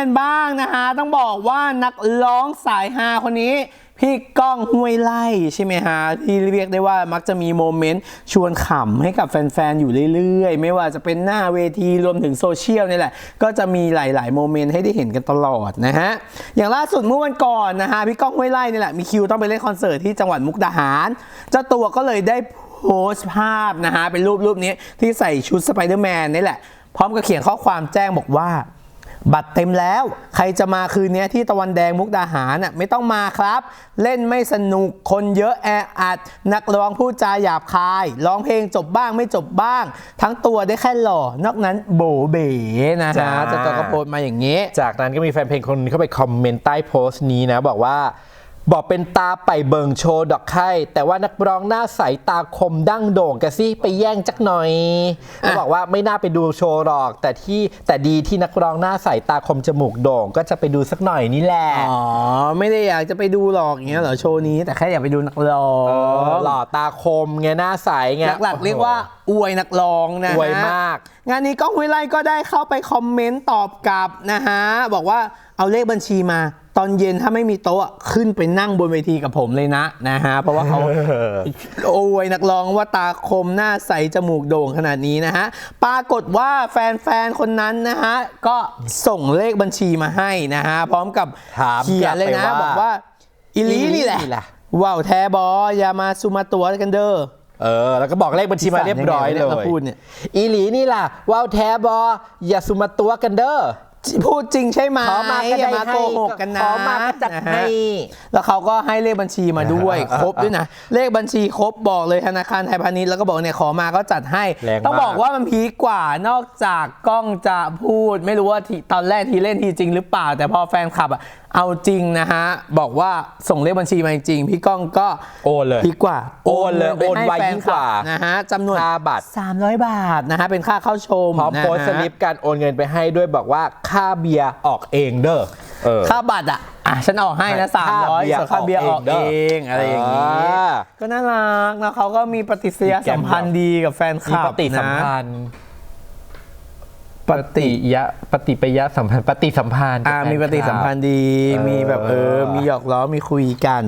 กันบ้างนะฮะต้องบอกว่านักร้องสายฮาคนนี้ พี่ก้องห้วยไล่ใช่ไหมฮะที่เรียกได้ว่ามักจะมีโมเมนต์ชวนขำให้กับแฟน ๆ อยู่เรื่อย ๆ ไม่ว่าจะเป็นหน้าเวทีรวมถึงโซเชียลนี่แหละ ก็จะมีหลาย ๆ โมเมนต์ให้ได้เห็นกันตลอดนะฮะ อย่างล่าสุดเมื่อวันก่อนนะฮะพี่ก้องห้วยไล่นี่แหละมีคิวต้องไปเล่นคอนเสิร์ตที่จังหวัดมุกดาหารเจ้าตัวก็เลยได้โพสต์ภาพนะฮะเป็นรูปรูปนี้ที่ใส่ชุดสไปเดอร์แมนนี่แหละพร้อมกับเขียนข้อความแจ้งบอกว่า บัตรเต็มแล้ว ใครจะมาคืนนี้ที่ตะวันแดงมุกดาหารน่ะไม่ต้องมาครับ เล่นไม่สนุกคนเยอะแออัด นักร้องพูดจาหยาบคายร้องเพลงจบบ้างไม่จบบ้าง ทั้งตัวได้แค่หล่อ นอกนั้นโบเบ๋นะจ้าฮะเจะตัวก็โพสต์มาอย่างนี้ จากนั้นก็มีแฟนเพลงคนนึงเข้าไปคอมเมนต์ใต้โพสต์นี้นะ บอกว่า บอกเป็นตาไปเบิงโชว์ดอกไข่แต่ว่านักร้องหน้าใสตาคมดั้งโด่งกะสิไปแย่งจักหน่อยเขาบอกว่าไม่น่าไปดูโชว์หรอก แต่ที่แต่ดีที่นักร้องหน้าใสตาคมจมูกโด่งก็จะไปดูสักหน่อยนี่แหละอ๋อไม่ได้อยากจะไปดูหรอกอย่างเงี้ยเหรอโชว์นี้แต่แค่อยากไปดูนักร้อเอองหล่อตาคมไงหน้าใสไงหลักๆเรียกว่าอวยนักร้องนะฮะอวยมาก งานนี้ก้องห้วยไล่ก็ได้เข้าไปคอมเมนต์ตอบกลับนะฮะบอกว่าเอาเลขบัญชีมา ตอนเย็นถ้าไม่มีโต๊ะขึ้นไปนั่งบนเวทีกับผมเลยนะนะฮะเพราะว่าเขาโอวยนักร้องว่าตาคมหน้าใสจมูกโด่งขนาดนี้นะฮะปรากฏว่าแฟนๆคนนั้นนะฮะก็ส่งเลขบัญชีมาให้นะฮะพร้อมกับถามเขียนเลยนะกลับไปว่าบอกว่าอีหลีนี่แหละอีหลีนี่แหละว้าวแทบออย่ามาสุมาตัวกันเด้อเออ แล้วก็บอกเลขบัญชีมาเรียบร้อยเลยอีสานยังไงวะเนี่ยมาพูดเนี่ยอีหลีนี่ล่ะว่าวแทบออย่าสุมาตัวกันเด้อ พูดจริงใช่ไหมขอมาก็อย่าได้มาให้โกหกกันนะขอมาก็จัดนะฮะให้ แล้วเขาก็ให้เลขบัญชีมาด้วย ครบด้วยนะ เลขบัญชีครบบอกเลยธนาคารไทยพาณิชย์แล้วก็บอกเนี่ยขอมาก็จัดให้แรงมากต้องบอกว่ามันพีคกว่านอกจากกล้องจะพูด ไม่รู้ว่าทีตอนแรกทีเล่นทีจริงหรือเปล่า แต่พอแฟนคลับอะเอาจริงนะฮะ บอกว่าส่งเลขบัญชีมาจริง พี่ก้องก็โอนเลยพีคกว่าโอนเลยงิไปให้โอนไวแฟยิ่งกว่าคลับนะฮะจำนวนค่าบัตร 300 บาทนะฮะ เป็นค่าเข้าชมพร้อมนะฮะโพสต์สลิปการโอนเงินไปให้ด้วยบอกว่าค่าเบียร์ออกเองเด้อเออค่าบัตรอะอะฉันออกให้นะค่า300เบียร์ส่วนค่าเบียร์ออกออกเอเองงอะไรอย่างนี้อ่าก็น่ารักนะเขาก็มีปฏิสัมสัมพันธ์ดีกับแฟนคมีลับปฏิสัมนะพันธ์ ปฏิยะปฏิปยะสัมพันธ์ปฏิสัมพันธ์อ่ามีปฏิสัมพันธ์ดีเออมีแบบเออ มีหยอกล้อมีคุยกัน